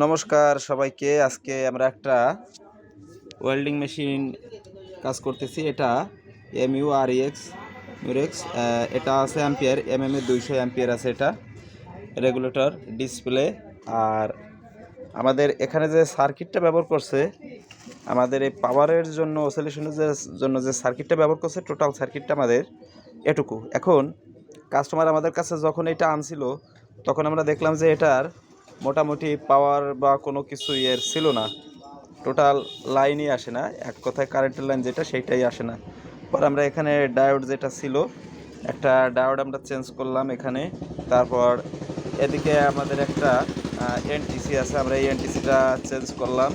নমস্কার সবাইকে। আজকে আমরা একটা ওয়েল্ডিং মেশিন কাজ করতেছি। এটা M U R X Murex এটা আছে অ্যাম্পিয়ার এম এম এ দুইশো অ্যাম্পিয়ার আছে এটা রেগুলেটর ডিসপ্লে আর আমাদের এখানে যে সার্কিটটা ব্যবহার করছে, আমাদের এই পাওয়ারের জন্য অসিলেশনের যে জন্য যে সার্কিটটা ব্যবহার করছে টোটাল সার্কিটটা আমাদের এটুকু। এখন কাস্টমার আমাদের কাছে যখন এটা আনছিল, তখন আমরা দেখলাম যে এটার মোটামুটি পাওয়ার বা কোনো কিছু ইয়ের ছিল না। টোটাল লাইনই আসে না। এক কথায় কারেন্টের লাইন যেটা, সেইটাই আসে না। পর আমরা এখানে ডায়োড যেটা ছিল, একটা ডায়োড আমরা চেঞ্জ করলাম এখানে। তারপর এদিকে আমাদের একটা এনটিসি আছে, আমরা এই এনটিসিটা চেঞ্জ করলাম।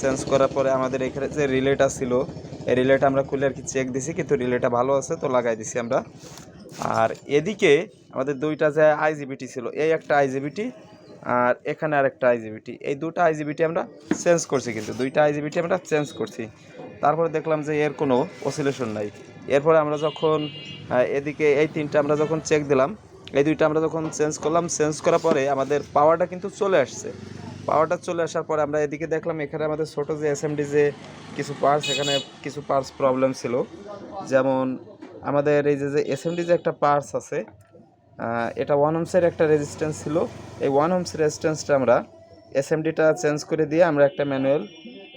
চেঞ্জ করার পরে আমাদের এখানে যে রিলেটা ছিল, এই রিলেটা আমরা খুলে আর কি চেক দিছি, কিন্তু রিলেটা ভালো আছে, তো লাগাই দিছি আমরা। আর এদিকে আমাদের দুইটা যে আইজিবিটি ছিল, এই একটা আইজিবিটি আর এখানে আরেকটা আইজিবিটি এই দুটো আইজিবিটি আমরা চেঞ্জ করছি কিন্তু, দুইটা আইজিবিটি আমরা চেঞ্জ করছি। তারপরে দেখলাম যে এর কোনো অসিলেশন নাই। এরপরে আমরা যখন এদিকে এই তিনটা আমরা যখন চেক দিলাম, এই দুইটা আমরা যখন চেঞ্জ করলাম চেঞ্জ করার পরে আমাদের পাওয়ারটা কিন্তু চলে আসছে। পাওয়ারটা চলে আসার পরে আমরা এদিকে দেখলাম এখানে আমাদের ছোটো যে এসএমডি যে কিছু পার্টস এখানে কিছু পার্টস প্রবলেম ছিল। যেমন আমাদের এই যে যে এসএমডি যে একটা পার্টস আছে এটা ওয়ান হোমসের একটা রেজিস্ট্যান্স ছিল। এই ওয়ান হোমস রেজিস্ট্যান্সটা আমরা এসএমডিটা চেঞ্জ করে দিয়ে আমরা একটা ম্যানুয়াল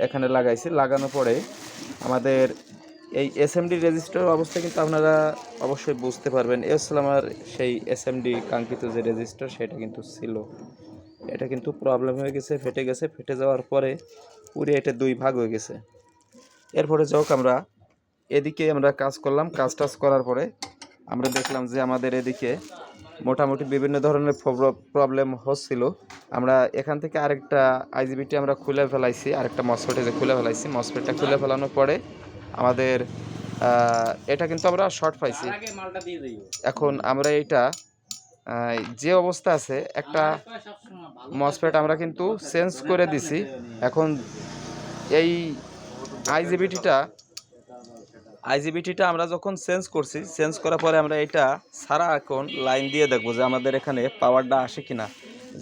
এখানে লাগাইছি। লাগানোর পরে আমাদের এই এসএমডি রেজিস্টার অবস্থা কিন্তু আপনারা অবশ্যই বুঝতে পারবেন। এ হচ্ছে আমার সেই এসএমডি কাঙ্ক্ষিত যে রেজিস্টার সেটা কিন্তু ছিল। এটা কিন্তু প্রবলেম হয়ে গেছে, ফেটে গেছে। ফেটে যাওয়ার পরে পুরে এটা দুই ভাগ হয়ে গেছে। এরপরে যাওক আমরা এদিকে আমরা কাজ করলাম। কাজ টাজ করার পরে আমরা দেখলাম যে আমাদের এদিকে মোটামুটি বিভিন্ন ধরনের প্রবলেম হচ্ছিল। আমরা এখান থেকে আরেকটা আইজিবিটি আমরা খুলে ফেলাইছি আরেকটা মসফেটে খুলে ফেলাইছি। মসফেটটা খুলে ফেলানোর পরে আমাদের এটা কিন্তু আমরা শর্ট পাইছি। এখন আমরা এটা যে অবস্থা আছে একটা মসফেট আমরা কিন্তু চেঞ্জ করে দিছি। এখন এই আইজিবিটিটা আইজিবিটিটা আমরা যখন চেঞ্জ করছি চেঞ্জ করার পরে আমরা এটা সারা এখন লাইন দিয়ে দেখব যে আমাদের এখানে পাওয়ারটা আসে কিনা।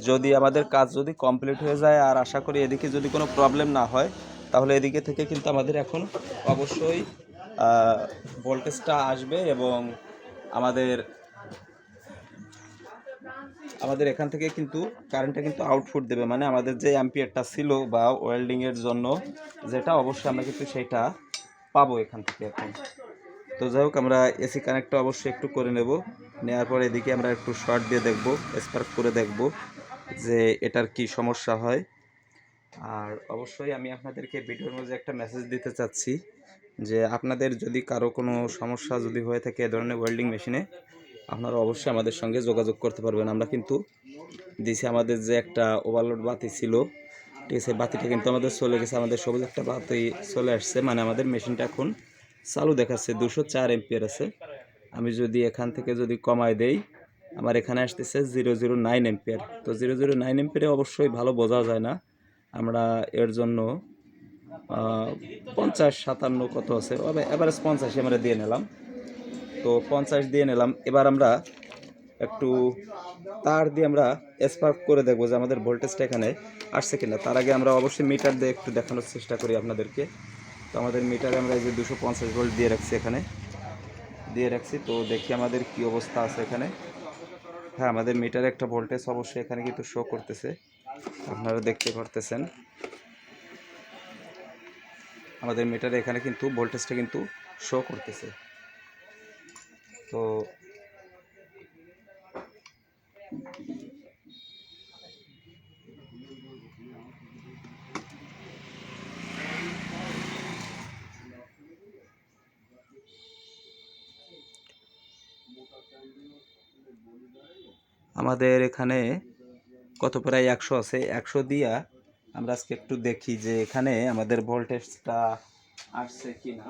যদি আমাদের কাজ যদি কমপ্লিট হয়ে যায়, আর আশা করি এদিকে যদি কোনো প্রবলেম না হয়, তাহলে এদিকে থেকে কিন্তু আমাদের এখন অবশ্যই ভোল্টেজটা আসবে এবং আমাদের আমাদের এখান থেকে কিন্তু কারেন্টটা কিন্তু আউটপুট দেবে। মানে আমাদের যে অ্যাম্পিয়ারটা ছিল বা ওয়েল্ডিংয়ের জন্য যেটা অবশ্যই আমরা কিন্তু সেটা পাবো এখান থেকে এখন। তো যাই হোক, আমরা এসি কানেক্টটা অবশ্যই একটু করে নেব। নেওয়ার পর এদিকে আমরা একটু শর্ট দিয়ে দেখব স্পার্ক করে দেখব যে এটার কি সমস্যা হয়। আর অবশ্যই আমি আপনাদেরকে ভিডিওর মধ্যে একটা মেসেজ দিতে চাচ্ছি যে আপনাদের যদি কারও কোনো সমস্যা যদি হয়ে থাকে এ ধরনের ওয়েল্ডিং মেশিনে আপনারা অবশ্যই আমাদের সঙ্গে যোগাযোগ করতে পারবেন। আমরা কিন্তু দিছি আমাদের যে একটা ওভারলোড বাতি ছিল ঠিক আছে, বাতিটা কিন্তু আমাদের চলে গেছে, আমাদের সবুজ একটা বাতি চলে আসছে মানে আমাদের মেশিনটা এখন চালু দেখাচ্ছে দুশো চার এমপিয়ার আছে। আমি যদি এখান থেকে যদি কমায় দেই, আমার এখানে আসতেছে জিরো জিরো নাইন এমপিয়ার তো জিরো জিরো নাইন এমপিয়ারে অবশ্যই ভালো বোঝা যায় না। আমরা এর জন্য পঞ্চাশ সাতান্ন কত আছে? এভারেজ পঞ্চাশে আমরা দিয়ে নিলাম। তো পঞ্চাশ দিয়ে নিলাম। এবার আমরা একটু তার দিয়ে আমরা স্পার্ক করে দেখব যে আমাদের ভোল্টেজটা এখানে আসছে কিনা। তার আগে আমরা অবশ্যই মিটার দিয়ে একটু দেখানোর চেষ্টা করি আপনাদেরকে। তো আমাদের মিটারে আমরা এই যে দুশো পঞ্চাশ ভোল্ট দিয়ে রাখছি এখানে। দিয়ে রাখছি, তো দেখি আমাদের কি অবস্থা আছে এখানে। হ্যাঁ আমাদের মিটারে একটা ভোল্টেজ অবশ্যই এখানে কিন্তু শো করতেছে। আপনারা দেখতে পারতেছেন। আমাদের মিটারে এখানে কিন্তু ভোল্টেজটা কিন্তু শো করতেছে। তো আমাদের এখানে কত প্রায় একশো আছে। একশো দিয়া আমরা আজকে একটু দেখি যে এখানে আমাদের ভোল্টেজটা আসছে কি না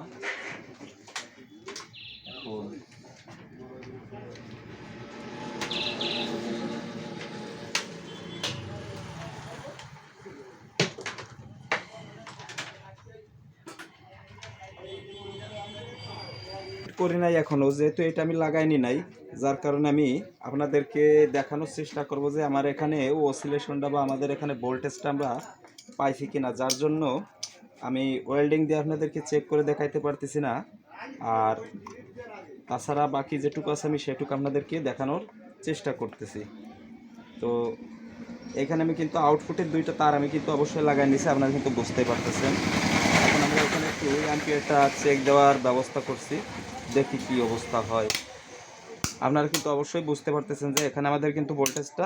করি নাই এখনও, যেহেতু এটা আমি লাগাইনি নাই। যার কারণে আমি আপনাদেরকে দেখানোর চেষ্টা করব যে আমার এখানে ওসিলেশনটা বা আমাদের এখানে ভোল্টেজটা আমরা পাইছি কিনা, যার জন্য আমি ওয়েল্ডিং দিয়ে আপনাদেরকে চেক করে দেখাইতে পারতেছি না। আর তাছাড়া বাকি যেটুকু আছে আমি সেটুকু আপনাদেরকে দেখানোর চেষ্টা করতেছি। তো এখানে আমি কিন্তু আউটপুটের দুইটা তার আমি কিন্তু অবশ্যই লাগাই নিছি, আপনারা কিন্তু বুঝতেই পারতেছেন। এখন আমরা এখানে একটু অ্যাম্পিয়ারটা চেক দেওয়ার ব্যবস্থা করছি, দেখি কি অবস্থা হয়। আপনারা কিন্তু অবশ্যই বুঝতে পারতেছেন যে এখানে আমাদের কিন্তু ভোল্টেজটা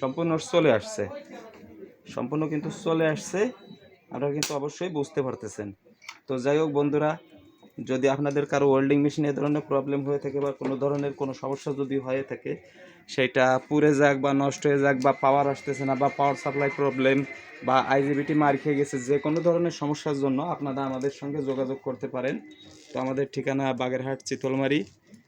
সম্পূর্ণ চলে আসছে। সম্পূর্ণ কিন্তু চলে আসছে। আপনারা কিন্তু অবশ্যই বুঝতে পারতেছেন। তো যাই হোক বন্ধুরা, যদি আপনাদের কারও ওয়েল্ডিং মেশিনে এ ধরনের প্রবলেম হয়ে থাকে বা কোনো ধরনের কোনো সমস্যা যদি হয়ে থাকে, সেটা পুড়ে যাক বা নষ্ট হয়ে যাক বা পাওয়ার আসতেছে না বা পাওয়ার সাপ্লাই প্রবলেম বা আইজিবিটি মার খেয়ে গেছে, যে কোনো ধরনের সমস্যার জন্য আপনারা আমাদের সঙ্গে যোগাযোগ করতে পারেন। তো আমাদের ঠিকানা বাগেরহাট, চিতলমারি।